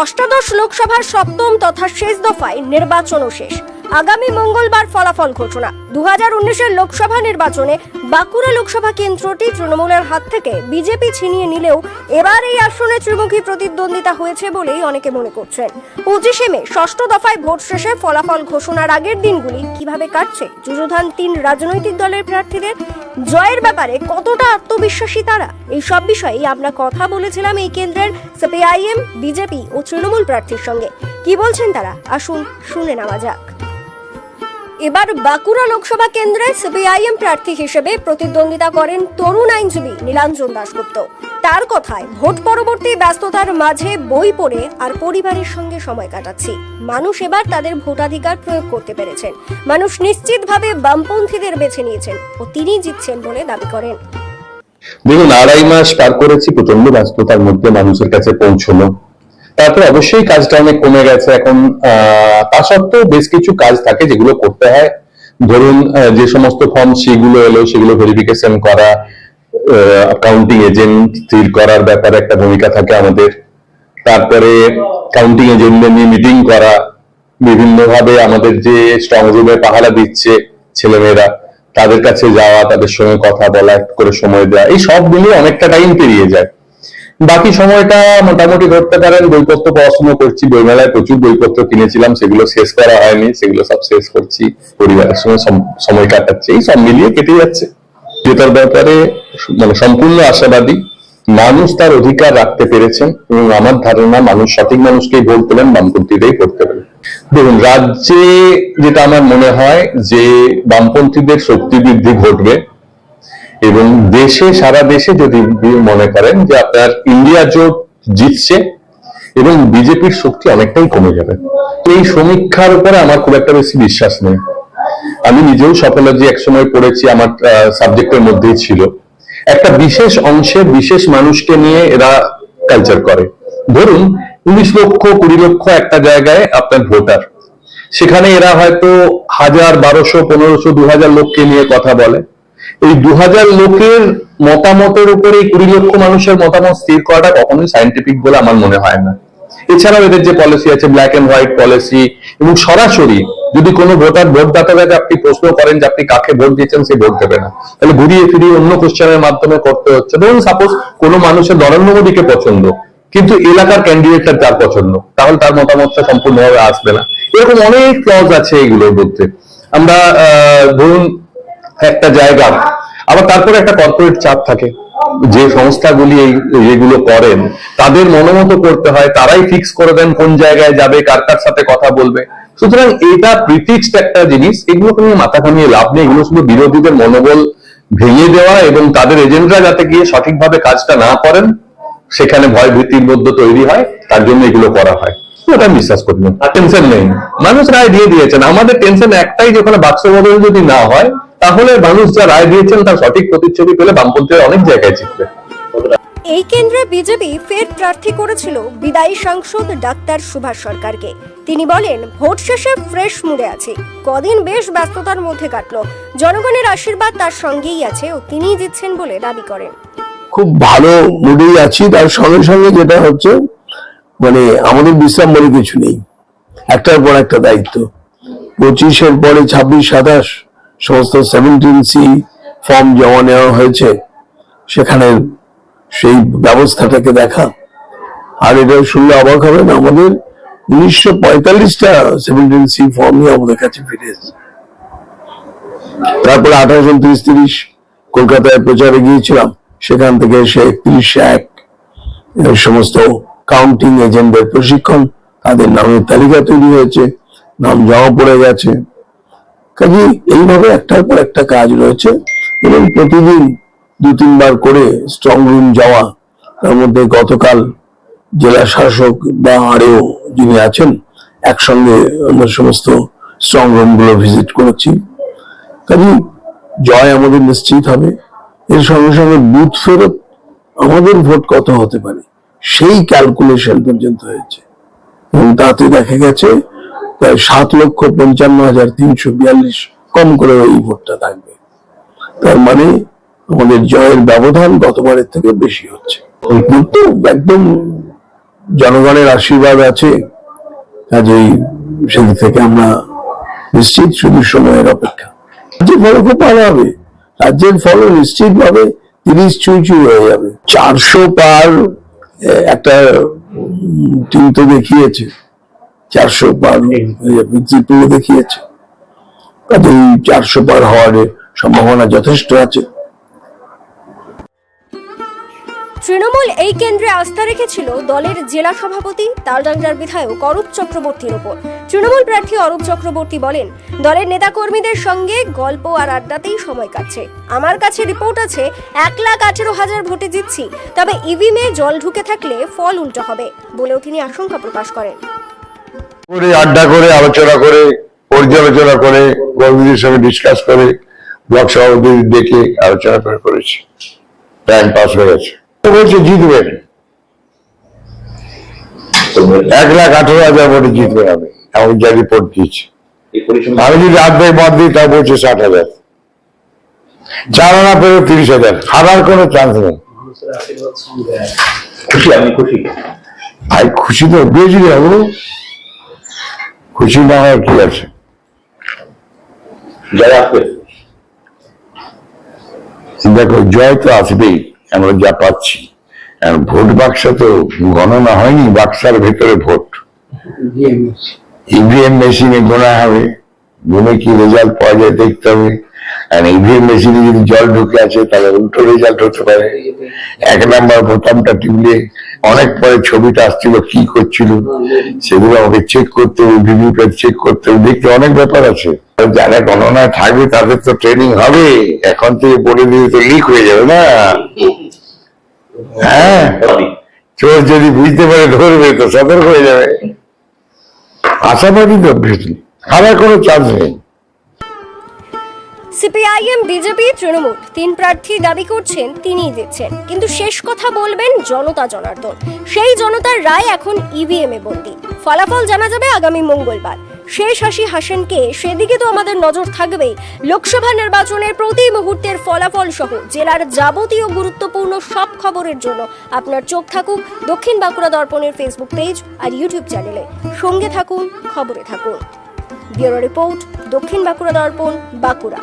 অষ্টাদশ লোকসভার সপ্তম তথা শেষ দফায় নির্বাচনও শেষ। আগামী মঙ্গলবার ফলাফল ঘোষণা। দু হাজার লোকসভা নির্বাচনে বাঁকুড়া লোকসভা কেন্দ্রটি তৃণমূলের হাত থেকে বিজেপি ছিনিয়ে নিলেও এবার এই আসনে ত্রিমুখী প্রতিদ্বন্দ্বিতা হয়েছে বলেই অনেকে মনে করছেন। পঁচিশে মে, ষষ্ঠ দফায় ভোট শেষে ফলাফল ঘোষণার আগের দিনগুলি কীভাবে কাটছে যুযুধান তিন রাজনৈতিক দলের প্রার্থীদের? জয়ের ব্যাপারে কতটা আত্মবিশ্বাসী তারা? এই সব বিষয়েই আমরা কথা বলেছিলাম এই কেন্দ্রের সিপিআইএম, বিজেপি ও তৃণমূল প্রার্থীর সঙ্গে। কি বলছেন তারা? আসুন শুনে নেওয়া যাক। এবার বাঁকুড়া লোকসভা কেন্দ্রে সিপিআইএম প্রার্থী হিসেবে প্রতিদ্বন্দ্বিতা করেন তরুণ আইনজীবী নীলাঞ্জন দাশগুপ্ত। তার কথায় ভোট পরবর্তী ব্যস্ততার মাঝে বই পড়ে আর পরিবারের সঙ্গে সময় কাটাচ্ছি। মানুষ এবার তাদের ভোটাধিকার প্রয়োগ করতে পেরেছেন। মানুষ নিশ্চিতভাবে বামপন্থীদের বেছে নিয়েছেন ও তিনি জিতছেন বলে দাবি করেন। দেখুন, আড়াই মাস পার করেছি প্রচণ্ড ব্যস্ততার মধ্যে মানুষের কাছে পৌঁছলো। তারপর অবশ্যই কাজটা অনেক কমে গেছে। এখন তা সত্ত্বেও বেশ কিছু কাজ থাকে যেগুলো করতে হয়। ধরুন যে সমস্ত ফর্ম সেগুলো এলো, সেগুলো ভেরিফিকেশন করা কাউন্টিং এজেন্ট স্থির করার ব্যাপারে একটা ভূমিকা থাকে আমাদের। তারপরে কাউন্টিং এজেন্টদের নিয়ে মিটিং করা বিভিন্ন ভাবে আমাদের যে স্ট্রং রুমে পাহারা দিচ্ছে ছেলেমেয়েরা, তাদের কাছে যাওয়া, তাদের সঙ্গে কথা বলা করে সময় দেওয়া, এই সব অনেকটা টাইম পেরিয়ে যায়। বাকি সময়টা মোটামুটি ধরতে পারেন, বইপত্র পড়াশোনা করছি, বইমেলায় প্রচুর বইপত্র কিনেছিলাম, সেগুলো শেষ করা হয়নি, সেগুলো সব শেষ করছি, পরিবারের সঙ্গে সময় কাটাচ্ছি, এই সব মিলিয়ে কেটে যাচ্ছে। যেটার ব্যাপারে মানে সম্পূর্ণ আশাবাদী, মানুষ তার অধিকার রাখতে পেরেছেন এবং আমার ধারণা মানুষ সঠিক মানুষকেই ভোট দেবেন বামপন্থীরাই করতে পারে দেখুন, রাজ্যে যেটা আমার মনে হয় যে বামপন্থীদের শক্তি বৃদ্ধি ঘটবে এবং দেশে, সারা দেশে যদি মনে করেন যে আপনার ইন্ডিয়া জোট জিতছে এবং বিজেপির শক্তি অনেকটাই কমে যাবে। তো এই সমীক্ষার উপরে আমার খুব একটা বেশি বিশ্বাস নেই। আমি নিজেও সফলজি একসময় পড়েছি, আমার সাবজেক্টের মধ্যেই ছিল। একটা বিশেষ অংশে বিশেষ মানুষকে নিয়ে এরা কালচার করে। ধরুন, উনিশ লক্ষ, কুড়ি লক্ষ একটা জায়গায় আপনার ভোটার। সেখানে এরা হয়তো হাজার, বারোশো, পনেরোশো দু হাজার লোককে নিয়ে কথা বলে। এই দু হাজার লোকের মতামতের উপরে এই কুড়ি লক্ষ মানুষের মতামত স্থির করাটা কখনোই সাইন্টিফিক বলে আমার মনে হয় না। এছাড়াও এদের যে পলিসি আছে ব্ল্যাক এন্ড হোয়াইট পলিসি এবং সরাসরি যদি কোনো ভোটার ভোটদাতাকে আপনি প্রশ্ন করেন যে আপনি কাকে ভোট দিয়েছেন, সে ভোট দেবে না। তাহলে ঘুরিয়ে ফিরিয়ে অন্য কোশ্চেনের মাধ্যমে করতে হচ্ছে। ধরুন সাপোজ কোনো মানুষের নরেন্দ্র মোদীকে পছন্দ, কিন্তু এলাকার ক্যান্ডিডেটটা তার পছন্দ, তাহলে তার মতামতটা সম্পূর্ণভাবে আসবে না। এরকম অনেক ক্লজ আছে এগুলোর মধ্যে। আমরা ধরুন একটা জায়গা। আবার তারপরে একটা কর্পোরেট চাপ থাকে। যে সংস্থাগুলি এগুলো করেন, তাদের মনোমতো করতে হয়, তারাই ফিক্স করে দেন কোন জায়গায় যাবে, কার কার সাথে কথা বলবে। সুতরাং এটা প্রিফিক্সড একটা জিনিস, এগুলোকে নিয়ে মাথা ঘামিয়ে লাভ নেই। এগুলো শুধু বিরোধীদের মনোবল ভেঙে দেওয়া এবং তাদের এজেন্টরা যাতে গিয়ে সঠিকভাবে কাজটা না করেন, সেখানে ভয় ভীতির মধ্যে তৈরি হয়, তার জন্য এগুলো করা হয়। ওটা বিশ্বাস করি না। টেনশন নেই। মানুষ রায় দিয়ে দিয়েছেন। আমাদের টেনশন একটাই যে ওখানে বাক্স বদল যদি না হয় তাহলে মানুষ যা রায় দিয়েছেন তার সঠিক প্রতিচ্ছবি পেলে বামপন্থীরা অনেক জায়গায় জিতবে। এই কেন্দ্রে বিজেপি ফের প্রার্থী করেছিল বিদায়ী সাংসদ ডাক্তার সুভাষ সরকারকে। তিনি বলেন ভোট শেষে ফ্রেশ মুডে আছে। কদিন বেশ ব্যস্ততার মধ্যে কাটলো। জনগণের আশীর্বাদ তার সঙ্গেই আছে ও তিনিই জিতছেন বলে দাবি করেন। খুব ভালো মুডেই আছি। তার সঙ্গে সঙ্গে যেটা হচ্ছে মানে আমাদের বিশ্রাম বলে কিছু নেই। একটার পর একটা দায়িত্ব। পঁচিশের পরে ছাব্বিশ সাতাশ। সমস্ত সেভেন্টিন সি ফর্ম জমা নেওয়া হয়েছে। সেখানে সেই ব্যবস্থাটাকে দেখা। আর এটা শুনলে অবাক হবে না, আমাদের উনিশশো পঁয়তাল্লিশটা সেভেন্টিন সি ফর্মই আমাদের কাছে ফিরে এসেছে। তারপরে আঠারোশো উনত্রিশ তিরিশ কলকাতায় প্রচারে গিয়েছিলাম। সেখান থেকে এসে একত্রিশ এক সমস্ত কাউন্টিং এজেন্টদের প্রশিক্ষণ, তাদের নামের তালিকা তৈরি হয়েছে, নাম জমা পড়ে গেছে। কাজে এইভাবে একটার পর একটা কাজ রয়েছে এবং প্রতিদিন দু তিনবার করে স্ট্রং রুম যাওয়া, তার মধ্যে গতকাল জেলা শাসক বা আরও যিনি আছেন, একসঙ্গে আমরা সমস্ত স্ট্রং রুমগুলো ভিজিট করেছি। কাজে জয় আমাদের নিশ্চিত হবে। এর সঙ্গে সঙ্গে বুথ ফেরত আমাদের ভোট কত হতে পারে, সেই ক্যালকুলেশন পর্যন্ত হয়েছে। এবং তাতে দেখা গেছে প্রায় সাত লক্ষ পঞ্চান্ন হাজার তিনশো বিয়াল্লিশ কম করে এই ভোটটা থাকবে। তার মানে আমাদের জয়ের ব্যবধান গতবারের থেকে বেশি হচ্ছে। তো একদম জনগণের আশীর্বাদ আছে। কাজেই সেদিক থেকে আমরা নিশ্চিত শুধু সময়ের অপেক্ষা। রাজ্যের ফল খুব ভালো হবে। রাজ্যের ফল নিশ্চিত ভাবে তিরিশ ছুঁই ছুঁই হয়ে যাবে। চারশো পার একটা টিম তো দেখিয়েছে। চারশো পার দেখিয়েছে। কাজেই চারশো পার হওয়ার সম্ভাবনা যথেষ্ট আছে। তৃণমূল এই কেন্দ্রে আস্থা রেখেছিল দলের জেলা সভাপতি তালডাংরার বিধায়ক অরূপ চক্রবর্তীর ওপর। তৃণমূল প্রার্থী অরূপ চক্রবর্তী বলেন দলের নেতাকর্মীদের সঙ্গে গল্প আর আড্ডাতেই সময় কাটছে। আমার কাছে রিপোর্ট আছে এক লাখ আঠেরো হাজার ভোটে জিতছি। তবে ইভিএমে জল ঢুকে থাকলে ফল উল্টো হবে বলেও তিনি আশঙ্কা প্রকাশ করেন। করে আড্ডা করে আলোচনা করে পর্যালোচনা করে কর্মীদের সঙ্গে ডিসকাস করে ব্লক সভাপতি ডেকে আলোচনা করে করেছি। টাইম পাস হয়ে গেছে। বলছে জিতবেন এক লাখ আঠারো হাজার ভোটে জিতবেন আমি। এমন যা রিপোর্ট দিয়েছি। আমি যদি আর্ধেক বাদ দিই তা বলছে ষাট হাজার। চার আনা পেলে তিরিশ হাজার। হারার কোনো চান্স নেই। খুশি আপনি খুশি। আর খুশি তো বেশি হব। খুশি না হয় কি আছে? জয় আসবে। দেখো জয় তো আসবেই আমরা যা পাচ্ছি। ভোট বাক্স তো গণনা হয়নি বাক্সার ভেতরে ভোট। ইভিএম মেশিনে গোনা হবে গুনে কি রেজাল্ট পাওয়া যায় দেখতে হবে। আর ইভিএম মেশিনে যদি জল ঢুকে আছে তাহলে উল্টো রেজাল্ট হতে পারে। এক নাম্বার বোতামটা টিপলে অনেক পরে ছবিটা আসছিল, কি করছিল, সেগুলো আমাকে চেক করতে হবে ভিডিওটা চেক করতে হবে, দেখতে অনেক ব্যাপার আছে। যারা গণনায় থাকবে, তাদের তো ট্রেনিং হবে, এখন থেকে বলে দিলে তো লিক হয়ে যাবে না। হ্যাঁ চোর যদি বুঝতে পারে, ধরবে তো, সতর্ক হয়ে যাবে। আশাবাদী তো হারার কোনো চান্স নেই। CPIM, BJP, Trinamool. তিন প্রার্থী দাবি করছেন, তিনিই দিচ্ছেন কিন্তু শেষ কথা বলবেন জনতা জনার্দন। সেই জনতার রায় এখন ইভিএম এ বন্দি ফলাফল জানা যাবে আগামী মঙ্গলবার। শেষ হাসি হাসেনকে, সেদিকে তো আমাদের নজর থাকবেই। লোকসভা নির্বাচনের প্রতি মুহূর্তের ফলাফল সহ জেলার যাবতীয় গুরুত্বপূর্ণ সব খবরের জন্য আপনার চোখ থাকুক দক্ষিণ বাঁকুড়া দর্পণের ফেসবুক পেজ আর ইউটিউব চ্যানেলে সঙ্গে থাকুন, খবরে থাকুন। ব্যুরো রিপোর্ট, দক্ষিণ বাঁকুড়া দর্পণ, বাঁকুড়া।